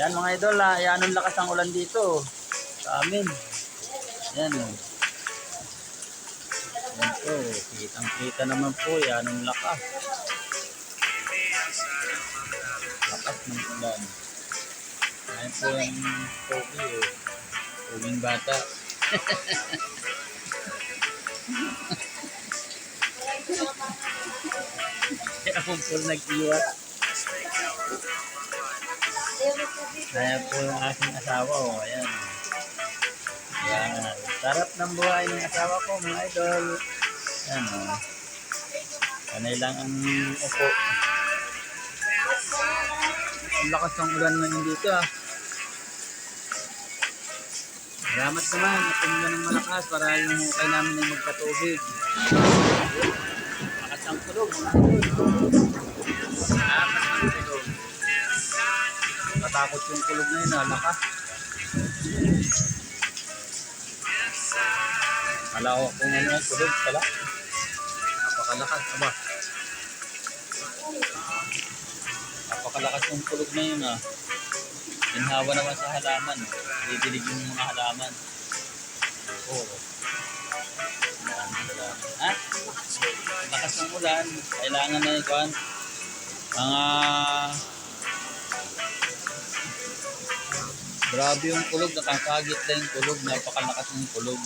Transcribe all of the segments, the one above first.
Yan mga idol, ah, yan ang lakas ng ulan dito sa amin. Yan. oh. Yan po, kitang kita naman po, yan ang lakas. Lakas ng ulan. Yan po yung pogi eh. Poging bata. Kaya po po nag-iwat. Ayan po yung aking asawa oh. Ayan. Ayan. Sarap ng buhay ng asawa ko mga idol. Ayan oh. Panay lang ang upo. Ang lakas ng ulan ngayon dito ah. Salamat naman at umulan ng malakas para yung hukay namin ay magkatubig. Lakas ang tulog mga idol. Tulog. Natakot yung kulog na yun, lakas. Kala ko kung ano ang kulog pala. Napakalakas, aba. Napakalakas yung kulog na yun ah. Ginhawa naman sa halaman. Didilig yung mga halaman. Oo. Ha? Lakas ng ulan. Kailangan na ikuan. Mga Grabe yung kulog, nakakagit na yung kulog, napakalakas ng kulog.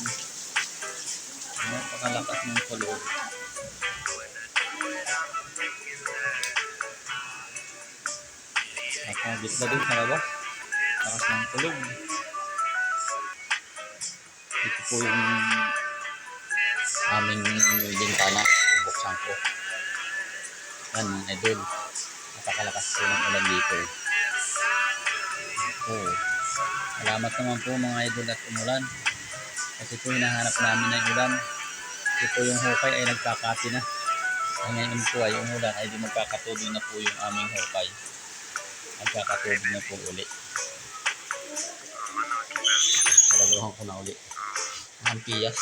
Napakalakas ng kulog. Nakakagit na din sa labas. Lakas ng kulog. Ito po yung aming bintana. Bubuksan ko. Yan mga. Napakalakas po ng ulan dito. Oo. Salamat naman po mga idol at umulan. Kasi po hinahanap namin ng ulan. Kasi po yung hukay ay nagkakati na. Ay ngayon po ay umulan ay di magkakatubig na po yung aming hukay. Nagkakatubig na po uli. Karaduhan ko na uli. Ang piyas.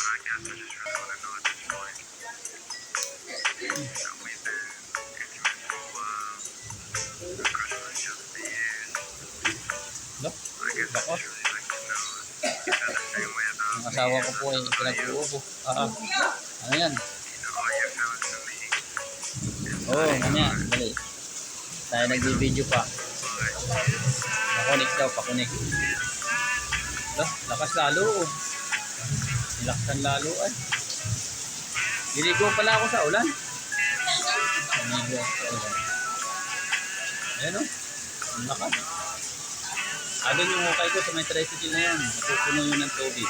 No? Bako. Ang asawa ko po ay pinag-uubo. Ah, ano yan? Oo, oh, mamaya. Dali. Tayo nag-video pa. Pakunik daw, pakunik. Lah, lakas lalo. oh. Nilaksan lalo ay. Diligo pala ako sa ulan. Diligo ako sa ulan. Ayan o. Ang lakas. Ano yung hukay ko sa may tricycle na yan. Natutuno yun ng tubig.